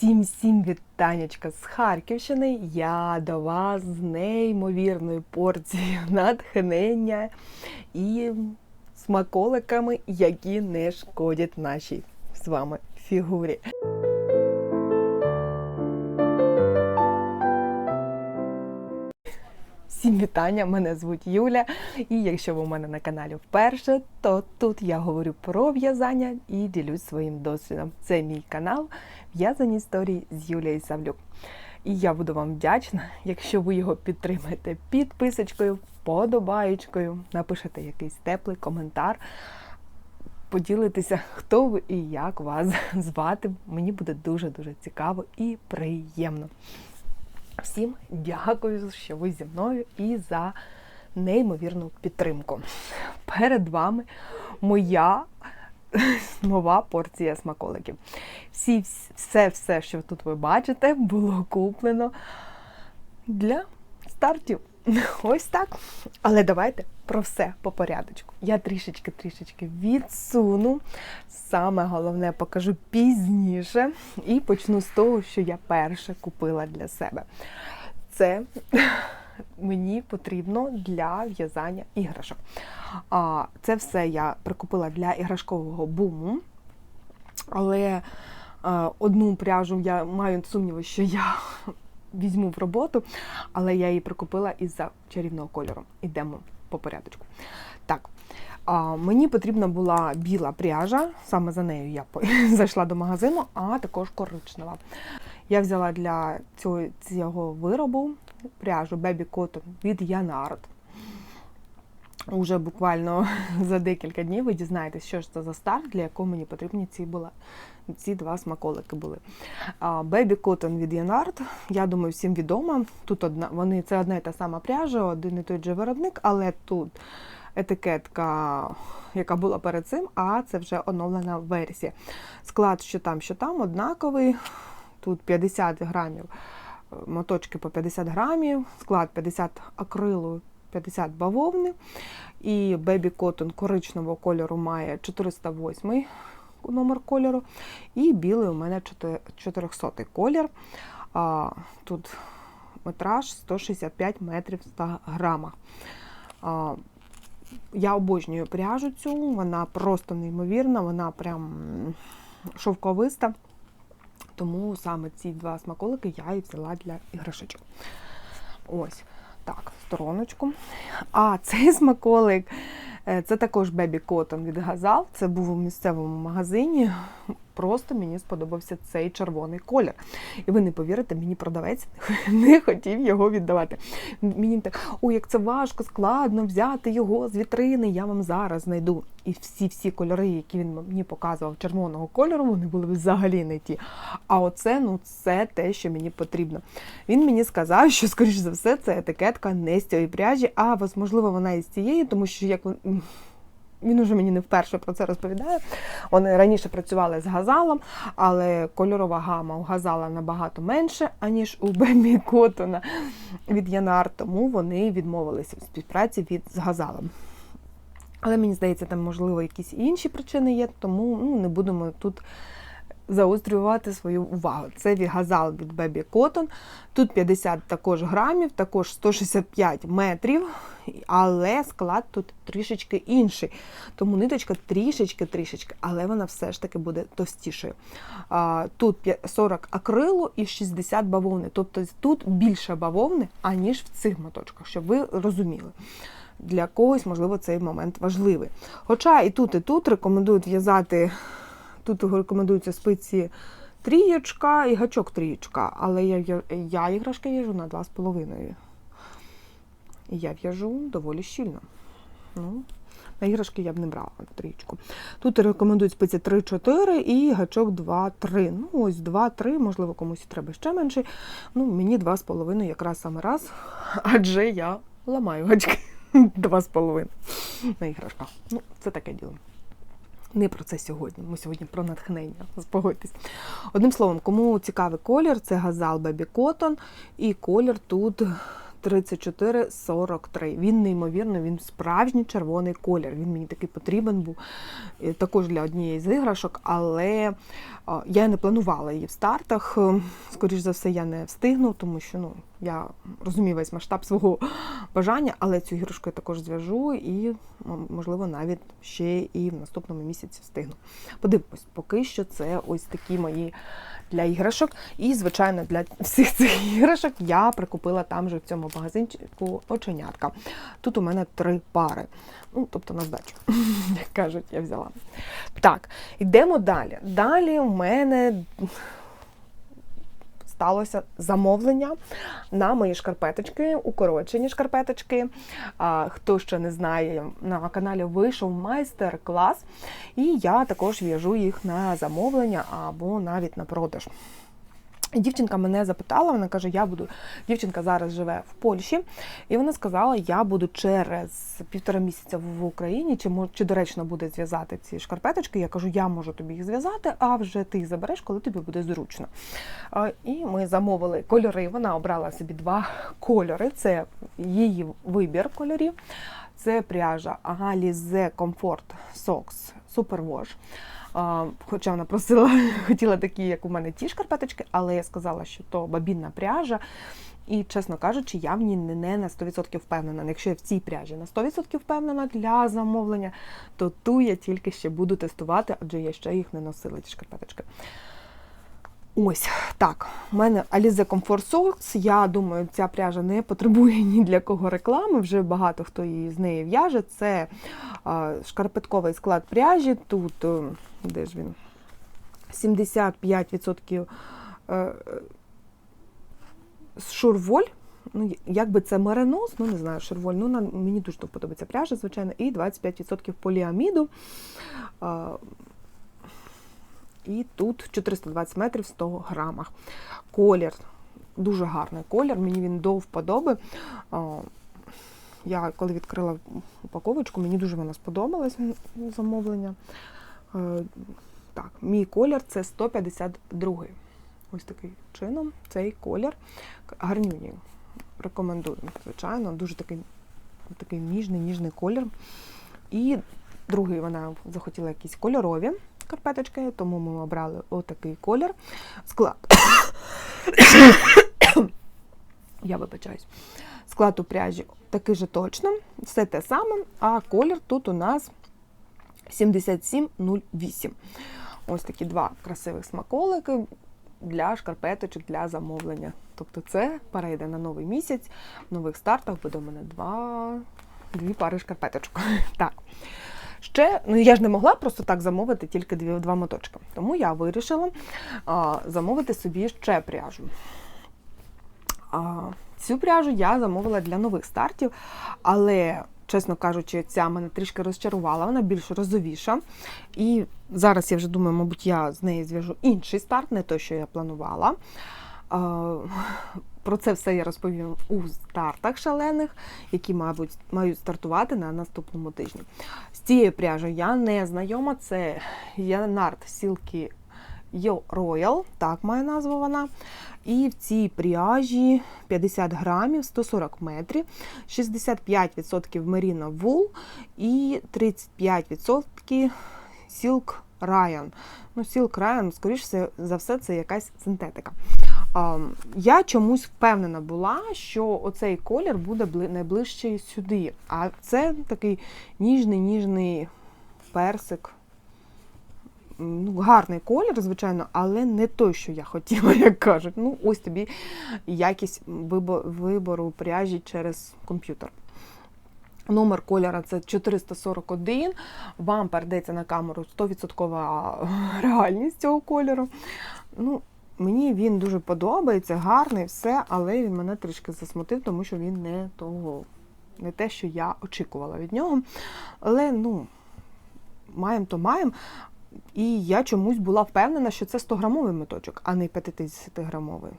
Всім всім вітанечка з Харківщини. Я до вас з неймовірною порцією натхнення і смаколиками, які не шкодять нашій з вами фігурі. Всім вітання! Мене звуть Юля. І якщо ви у мене на каналі вперше, то тут я говорю про в'язання і ділюсь своїм досвідом. Це мій канал В'язані історії з Юлією Савлюк. І я буду вам вдячна, якщо ви його підтримаєте підписочкою, подобаєчкою, напишете якийсь теплий коментар, поділитеся, хто ви і як вас звати. Мені буде дуже-дуже цікаво і приємно. Всім дякую, що ви зі мною і за неймовірну підтримку. Перед вами моя нова порція смаколиків. Всі, все, все, що тут ви бачите, було куплено для стартів. Ось так. Але давайте про все по порядочку. Я трішечки-трішечки відсуну. Саме головне покажу пізніше. І почну з того, що я перше купила для себе. Це мені потрібно для в'язання іграшок. А Це все я прикупила для іграшкового буму. Але е, одну пряжу я маю сумніви, що я візьму в роботу, але я її прикупила із-за чарівного кольору. Ідемо по порядочку. Так, а, мені потрібна була біла пряжа, саме за нею я зайшла до магазину, а також коричнева. Я взяла для цього, цього виробу пряжу Baby Cotton від Yanard. Уже буквально за декілька днів ви дізнаєтесь, що ж це за старт, для якого мені потрібні ці були, ці два смаколики були. Baby Cotton від Янард, я думаю, всім відомо. Тут одна, вони, це одна і та сама пряжа, один і той же виробник, але тут етикетка, яка була перед цим, а це вже оновлена версія. Склад, що там, що там, однаковий. Тут 50 грамів, моточки по 50 грамів, склад 50 акрилу, 50 бавовни. І Baby Cotton коричневого кольору має 408 номер кольору. І білий у мене 400 колір. Тут метраж 165 метрів 100 грамах. Я обожнюю пряжу цю, вона просто неймовірна, вона прям шовковиста. Тому саме ці два смаколики я і взяла для іграшечок. Ось. Так, стороночку. А цей смаколик е, це також Бебі Cotton від Газал. Це був у місцевому магазині. Просто мені сподобався цей червоний колір. І ви не повірите, мені продавець не хотів його віддавати. Мені так, ой, як це важко, складно взяти його з вітрини, я вам зараз знайду. І всі-всі кольори, які він мені показував червоного кольору, вони були взагалі не ті. А оце, ну, це те, що мені потрібно. Він мені сказав, що, скоріш за все, це етикетка не з цієї пряжі, а можливо, вона і з цієї, тому що як він уже мені не вперше про це розповідає. Вони раніше працювали з газалом, але кольорова гама у газала набагато менше, аніж у Бемі Котона від Янар, тому вони відмовилися від співпраці від з газалом. Але мені здається, там, можливо, якісь інші причини є, тому ну, не будемо тут заострювати свою увагу. Це газал від Baby Cotton. Тут 50 також грамів, також 165 метрів, але склад тут трішечки інший. Тому ниточка трішечки-трішечки, але вона все ж таки буде товстішою. Тут 40 акрилу і 60 бавовни. Тобто тут більше бавовни, аніж в цих моточках, щоб ви розуміли. Для когось, можливо, цей момент важливий. Хоча і тут, і тут рекомендують в'язати Тут рекомендуються спиці трієчка і гачок трієчка, але я я іграшки в'яжу на 2,5. І я в'яжу доволі щільно. Ну, На іграшки я б не брала трієчку. Тут рекомендують спиці 3-4 і гачок 2-3. Ну, ось 2-3, можливо, комусь треба ще менший. Ну, Мені 2,5 якраз саме раз, адже я ламаю гачки 2,5 на іграшках. Ну, це таке діло. Не про це сьогодні. Ми сьогодні про натхнення. Спогодьтесь. Одним словом, кому цікавий колір, це газал Baby Cotton. І колір тут 3443. Він неймовірно, він справжній червоний колір. Він мені такий потрібен був е, також для однієї з іграшок, але я не планувала її в стартах. Е, Скоріш за все, я не встигну, тому що ну, я розумію весь масштаб свого бажання, але цю іграшку я також зв'яжу і, можливо, навіть ще і в наступному місяці встигну. Подивимось, поки що це ось такі мої для іграшок. І, звичайно, для всіх цих іграшок я прикупила там же в цьому магазинчику оченятка. Тут у мене три пари. Ну, тобто на здачу, як кажуть, я взяла. Так, йдемо далі. Далі у мене сталося замовлення на мої шкарпеточки, укорочені шкарпеточки. Хто ще не знає, на каналі вийшов майстер-клас, і я також в'яжу їх на замовлення або навіть на продаж. Дівчинка мене запитала, вона каже, я буду. Дівчинка зараз живе в Польщі, і вона сказала, я буду через півтора місяця в Україні, чи чи доречно буде зв'язати ці шкарпеточки. Я кажу, я можу тобі їх зв'язати, а вже ти їх забереш, коли тобі буде зручно. І ми замовили кольори. Вона обрала собі два кольори. Це її вибір кольорів. Це пряжа Alize Comfort Socks Superwash. Хоча вона просила, хотіла такі, як у мене ті шкарпеточки, але я сказала, що то бабінна пряжа. І, чесно кажучи, я в ній не, на 100% впевнена. Якщо я в цій пряжі на 100% впевнена для замовлення, то ту я тільки ще буду тестувати, адже я ще їх не носила, ті шкарпеточки. Ось так. У мене Alize Comfort Socks. Я думаю, ця пряжа не потребує ні для кого реклами. Вже багато хто її з неї в'яже. Це шкарпетковий склад пряжі. Тут е, де ж він? 75% е, е, шурволь. Ну, як би це меринос, ну не знаю, шурволь. Ну, на- мені дуже подобається пряжа, звичайно, і 25% поліаміду. А, і тут 420 метрів в 100 грамах. Колір, дуже гарний колір, мені він до вподоби. А, Я коли відкрила упаковочку, мені дуже вона сподобалась замовлення. Е, Так, мій колір це 152. Ось такий чином цей колір. Гарнюній. Рекомендую, звичайно, дуже такий, такий ніжний, ніжний колір. І другий вона захотіла якісь кольорові карпеточки, тому ми обрали отакий колір. Склад. Я вибачаюсь. Склад у пряжі такий же точно, все те саме, а колір тут у нас 7708. Ось такі два красивих смаколики для шкарпеточок для замовлення. Тобто це перейде на новий місяць. В нових стартах буде у мене два, дві пари шкарпеточок. Так. Ще, ну я ж не могла просто так замовити тільки дві, два моточки. Тому я вирішила а, замовити собі ще пряжу. А, цю пряжу я замовила для нових стартів, але, чесно кажучи, ця мене трішки розчарувала, вона більш розовіша. І зараз я вже думаю, мабуть, я з неї зв'яжу інший старт, не той, що я планувала. Про це все я розповім у стартах шалених, які, мабуть, мають стартувати на наступному тижні. З цією пряжею я не знайома. Це Янард Silky Yo Royal, так має назву вона. І в цій пряжі 50 грамів, 140 метрів, 65% Merino Wool і 35% Silk Ryan. Ну, Silk Ryan, скоріше за все, це якась синтетика. Я чомусь впевнена була, що оцей колір буде бли- найближчий сюди. А це такий ніжний, ніжний персик. Ну, гарний колір, звичайно, але не той, що я хотіла, як кажуть. Ну, ось тобі якість вибору пряжі через комп'ютер. Номер кольора це 441. Вам передається на камеру 100% реальність цього кольору. Ну, Мені він дуже подобається, гарний, все, але він мене трішки засмутив, тому що він не того, не те, що я очікувала від нього. Але ну, маємо то маємо. І я чомусь була впевнена, що це 100-грамовий моточок, а не 50-грамовий.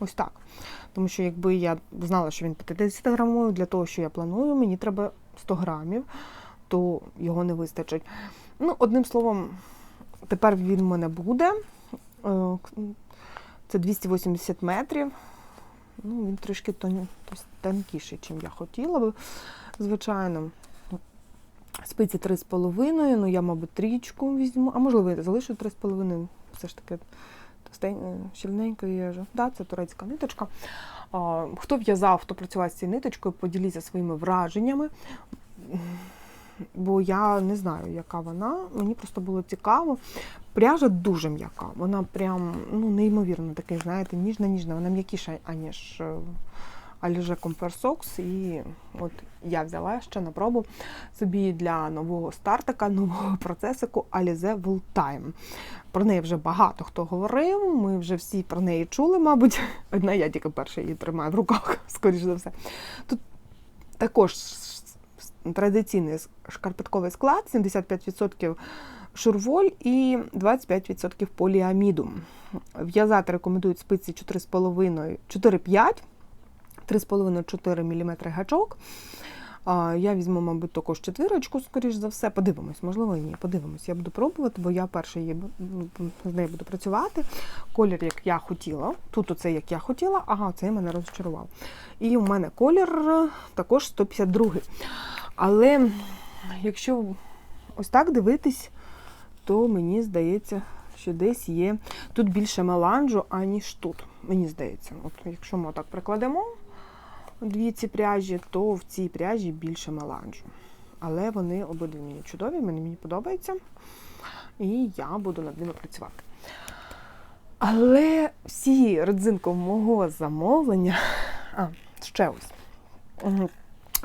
Ось так. Тому що якби я знала, що він 50-грамовий, для того, що я планую, мені треба 100 грамів, то його не вистачить. Ну, одним словом, тепер він в мене буде. Е, Це 280 метрів. Ну, він трішки тон- тонкіший, ніж я хотіла би. Звичайно. Спиці 3,5, ну я, мабуть, трічку візьму, а можливо, я залишу 3,5. Все ж таки щільненько є. Так, да, це турецька ниточка. А, Хто в'язав, хто працював з цією ниточкою, поділіться своїми враженнями. Бо я не знаю, яка вона. Мені просто було цікаво. Пряжа дуже м'яка. Вона прям ну, неймовірно така, знаєте, ніжна-ніжна. Вона м'якіша, аніж е, Comfort Socks. І от я взяла ще на пробу собі для нового стартика, нового процесику Alize Time. Про неї вже багато хто говорив. Ми вже всі про неї чули, мабуть. Одна я тільки перша її тримаю в руках, скоріш за все. Тут також традиційний шкарпетковий склад, 75% шурволь і 25% поліаміду. В'язати рекомендують спиці 4,5, 4,5, 3,5-4 мм гачок. Я візьму, мабуть, також четвірочку, скоріш за все. Подивимось, можливо, ні. Подивимось. Я буду пробувати, бо я перше її ну, з нею буду працювати. Колір, як я хотіла. Тут оце як я хотіла, ага, цей мене розчарував. І у мене колір е, також 152. Але якщо ось так дивитись, то мені здається, що десь є тут більше меланжу, аніж тут. Мені здається. От якщо ми отак прикладемо дві ці пряжі, то в цій пряжі більше меланжу. Але вони обидві мені чудові, мені, мені подобається. І я буду над ними працювати. Але всі родзинку мого замовлення. А, ще ось.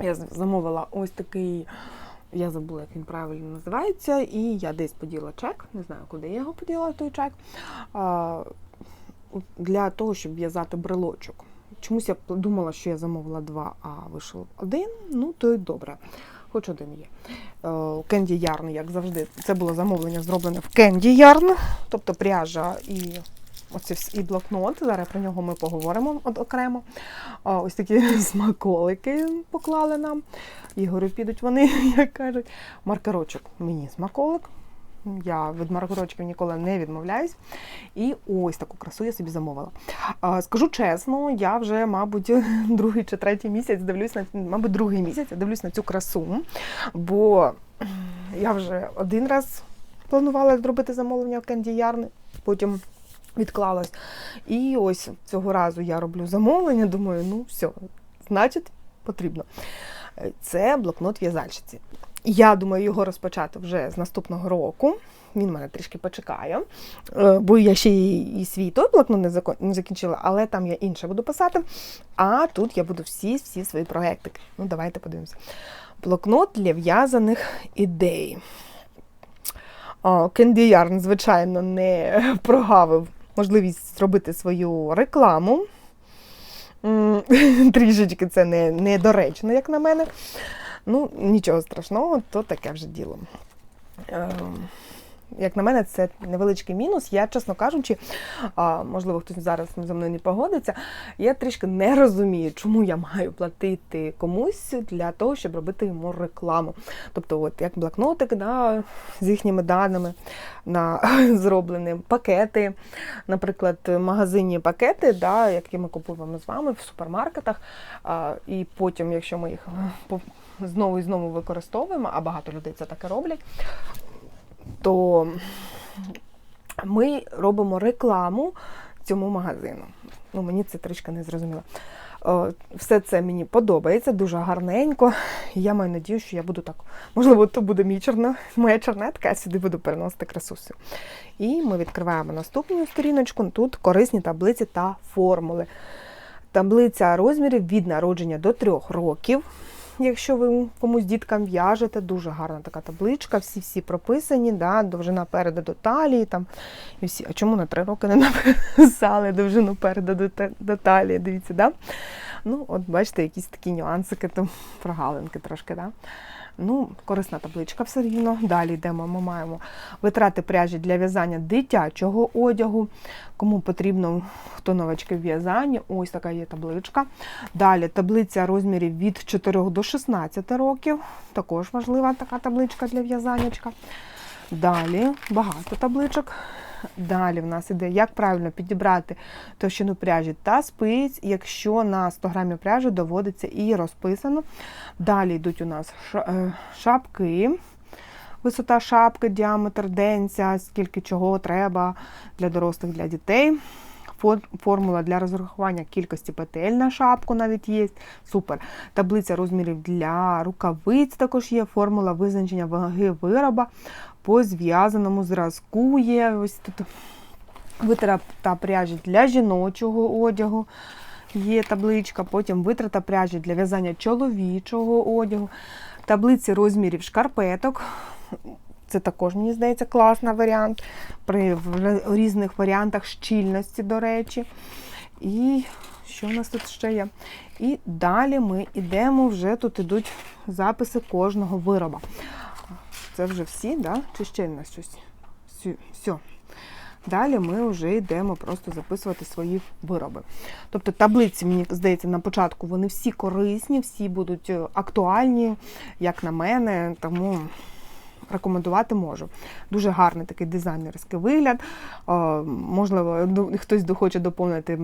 Я замовила ось такий, я забула, як він правильно називається, і я десь поділа чек, не знаю, куди я його поділа, той чек, для того, щоб в'язати брелочок. Чомусь я думала, що я замовила два, а вийшов один, ну то й добре. Хоч один є. Кенді Ярн, як завжди, це було замовлення зроблене в Кенді Ярн, тобто пряжа і вс- і блокнот. Зараз про нього ми поговоримо окремо. Ось такі смаколики поклали нам. Ігорю підуть вони, як кажуть. Маркерочок мені смаколик. Я від маркерочків ніколи не відмовляюсь. І ось таку красу я собі замовила. Скажу чесно, я вже, мабуть, другий чи третій місяць дивлюсь на мабуть, другий місяць я дивлюсь на цю красу, бо я вже один раз планувала зробити замовлення в Candy Yarn, потім відклалась. І ось цього разу я роблю замовлення, думаю, ну все, значить, потрібно. Це блокнот в'язальщиці. Я думаю його розпочати вже з наступного року. Він мене трішки почекає, Е, бо я ще і свій той блокнот не зако- не закінчила, але там я інше буду писати. А тут я буду всі, всі свої проекти. Ну, давайте подивимося. Блокнот для в'язаних ідей. Кенді Ярн, звичайно, не прогавив можливість зробити свою рекламу. Трішечки це не, недоречно, як на мене. Ну, нічого страшного, то таке вже діло. Ем, Як на мене, це невеличкий мінус. Я, чесно кажучи, можливо, хтось зараз зі мною не погодиться. Я трішки не розумію, чому я маю платити комусь для того, щоб робити йому рекламу. Тобто, от як блокнотик да, з їхніми даними на зроблені пакети, наприклад, магазинні пакети, да, які ми купуємо з вами в супермаркетах. А, і потім, якщо ми їх знову і знову використовуємо, а багато людей це таке роблять, то ми робимо рекламу цьому магазину. Ну, мені це трішки не зрозуміло. Е, Все це мені подобається, дуже гарненько. Я маю надію, що я буду так. Можливо, то буде мій чорно, моя чорнетка, я сюди буду переносити красу всю. І ми відкриваємо наступну сторіночку. Тут корисні таблиці та формули. Таблиця розмірів від народження до трьох років. Якщо ви комусь діткам в'яжете, дуже гарна така табличка, всі-всі прописані, да, довжина переда до талії. Там, і всі. А чому на три роки не написали довжину переда до, до талії? Дивіться, да? Ну, от бачите, якісь такі нюансики, там прогалинки трошки, да? Ну, корисна табличка все рівно. Далі йдемо. Ми маємо витрати пряжі для в'язання дитячого одягу. Кому потрібно, хто новачки в в'язанні, ось така є табличка. Далі таблиця розмірів від 4 до 16 років. Також важлива така табличка для в'язаннячка. Далі багато табличок. Далі в нас іде, як правильно підібрати товщину пряжі та спиць, якщо на 100 грамів пряжі доводиться і розписано. Далі йдуть у нас е, шапки. Висота шапки, діаметр денця, скільки чого треба для дорослих, для дітей. Фо- Формула для розрахування кількості петель на шапку навіть є. Супер. Таблиця розмірів для рукавиць також є. Формула визначення ваги вироба по зв'язаному зразку є. Ось тут витрата пряжі для жіночого одягу. Є табличка, потім витрата пряжі для в'язання чоловічого одягу, таблиці розмірів шкарпеток. Це також, мені здається, класний варіант при різних варіантах щільності, до речі. І що у нас тут ще є? І далі ми йдемо, вже тут ідуть записи кожного вироба. Це вже всі, да? чи ще в нас щось? Все. Далі ми вже йдемо просто записувати свої вироби. Тобто таблиці, мені здається, на початку вони всі корисні, всі будуть е, актуальні, як на мене, тому рекомендувати можу. Дуже гарний такий дизайнерський вигляд. Е, Можливо, хтось хоче доповнити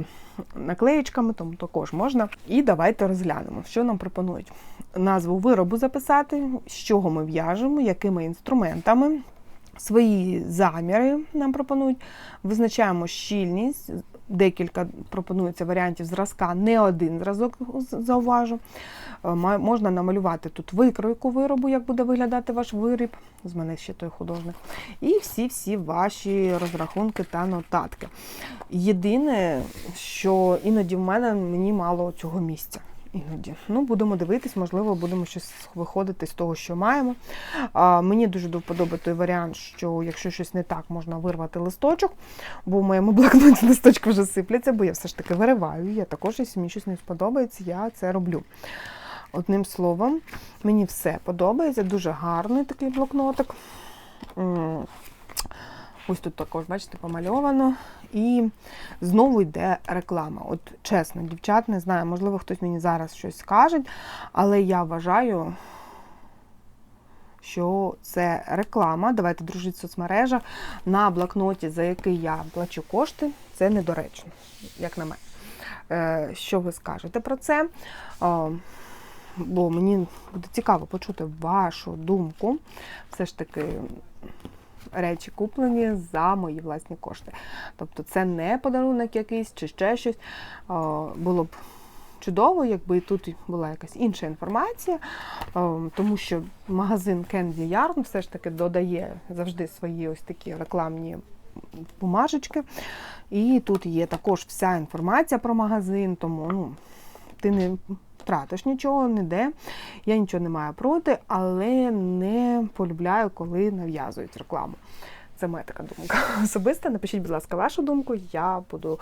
наклеєчками, тому також можна. І давайте розглянемо, що нам пропонують. Назву виробу записати, з чого ми в'яжемо, якими інструментами. Свої заміри нам пропонують. Визначаємо щільність. Декілька пропонується варіантів зразка, не один зразок зауважу. Е, Можна намалювати тут викройку виробу, як буде виглядати ваш виріб. З мене ще той художник. І всі-всі ваші розрахунки та нотатки. Єдине, що іноді в мене мені мало цього місця. Іноді. Ну, будемо дивитись, можливо, будемо щось виходити з того, що маємо. А, мені дуже до той варіант, що якщо щось не так, можна вирвати листочок, бо в моєму блокноті листочки вже сипляться, бо я все ж таки вириваю. Я також, якщо мені щось не сподобається, я це роблю. Одним словом, мені все подобається, дуже гарний такий блокнотик. Ось тут також, бачите, помальовано. І знову йде реклама. От чесно, дівчат, не знаю, можливо, хтось мені зараз щось скаже, але я вважаю, що це реклама. Давайте дружити в соцмережах на блокноті, за який я плачу кошти, це недоречно, як на мене. Е, Що ви скажете про це? Бо мені буде цікаво почути вашу думку. Все ж таки, речі куплені за мої власні кошти. Тобто це не подарунок якийсь чи ще щось. О, Було б чудово, якби тут була якась інша інформація, о, тому що магазин Candy Yarn все ж таки додає завжди свої ось такі рекламні бумажечки. І тут є також вся інформація про магазин, тому ну, ти не втратиш нічого, ніде. Я нічого не маю проти, але не полюбляю, коли нав'язують рекламу. Це моя така думка. Особиста. Напишіть, будь ласка, вашу думку. Я буду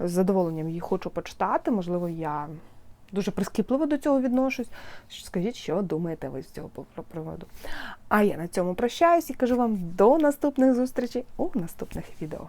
з задоволенням її хочу почитати. Можливо, я дуже прискіпливо до цього відношусь. Скажіть, що думаєте ви з цього приводу. А я на цьому прощаюсь і кажу вам до наступних зустрічей у наступних відео.